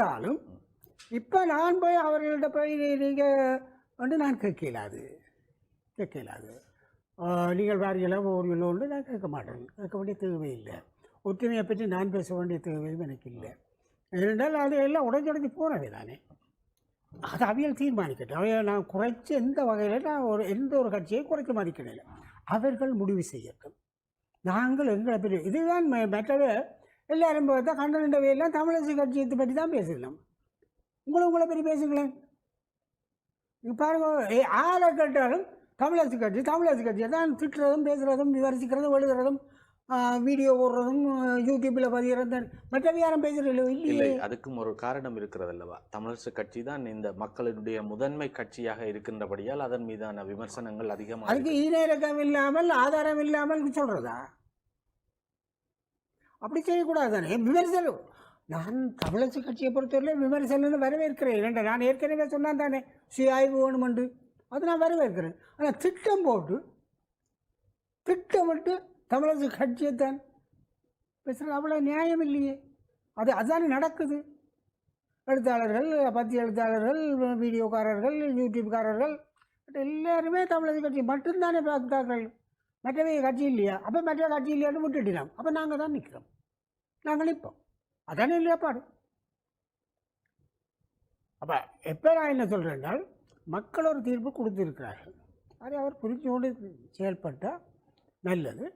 இருந்தாலும் இப்போ நான் போய் அவர்கள்ட்ட போய் நீங்கள் வந்து நான் கேட்கலாது கேட்கலாது நீங்கள் வாரியெல்லாம் ஒரு ஒன்று நான் கேட்க மாட்டேன். கேட்க வேண்டிய தேவை இல்லை. ஒற்றுமையை பற்றி நான் பேச வேண்டிய தேவையும் எனக்கு இல்லை. ஏனென்றால் அது எல்லாம் உடஞ்சடைஞ்சு போனவை தானே. அது அவையில் தீர்மானிக்கட்டும். அவையை நான் குறைச்சி எந்த வகையில் நான் ஒரு எந்த ஒரு கட்சியை குறைக்க மதிக்கல அவர்கள் முடிவு செய்யட்டும். நாங்கள் எங்களை பெரிய இதுதான் ம- எல்லாரும் பார்த்தா கண்டனவையெல்லாம் தமிழரசு கட்சியை பற்றி தான் பேசலாம் உங்களை உங்களை பற்றி பேசுங்களேன். இங்க பாருங்க ஏ, ஆளை கேட்டாலும் தமிழரசு கட்சி தமிழரசு கட்சியை தான் திட்டுறதும் பேசுகிறதும் விமர்சிக்கிறதும் எழுதுறதும் வீடியோ போடுறதும் யூடியூப்பில் பதிகிறதும் தான். மற்றவை யாரும் பேசுகிறீங்களோ இல்லை அதுக்கும் ஒரு காரணம் இருக்கிறது அல்லவா தமிழரசு கட்சி தான் இந்த மக்களினுடைய முதன்மை கட்சியாக இருக்கின்றபடியால் அதன் மீதான விமர்சனங்கள் அதிகமாக அதுக்கு ஈனரக்கம் இல்லாமல் ஆதாரம் இல்லாமல் சொல்கிறதா அப்படி செய்யக்கூடாது தானே விமர்சனம். நான் தமிழரசு கட்சியை பொறுத்தவரையில் விமர்சனம்னு வரவேற்கிறேன். ஏன்டா நான் ஏற்கனவே சொன்னான் தானே சுய ஆய்வு வேணுமெண்டு அது நான் வரவேற்கிறேன். ஆனால் திட்டம் போட்டு திட்டமிட்டு தமிழரசு கட்சியை தான் பேசுகிறது அவ்வளோ நியாயம் இல்லையே. அது அதுதானே நடக்குது. எழுத்தாளர்கள் பத்தி எழுத்தாளர்கள் வீடியோக்காரர்கள் யூடியூப்காரர்கள் எல்லாருமே தமிழக கட்சி மட்டும்தானே பார்த்தார்கள். மற்றவை கட்சி இல்லையா? அப்போ மற்ற கட்சி இல்லையான்னு விட்டுட்டினோம் அப்போ நாங்கள் தான் நிற்கிறோம் நாங்கள் நிற்போம் அதானே இல்லையாப்பாடு அப்போ எப்போ நான் என்ன சொல்கிறேன்னால் மக்கள் ஒரு தீர்ப்பு கொடுத்துருக்கிறார்கள். அதை அவர் புரிஞ்சோடு செயல்பட்டால் நல்லது.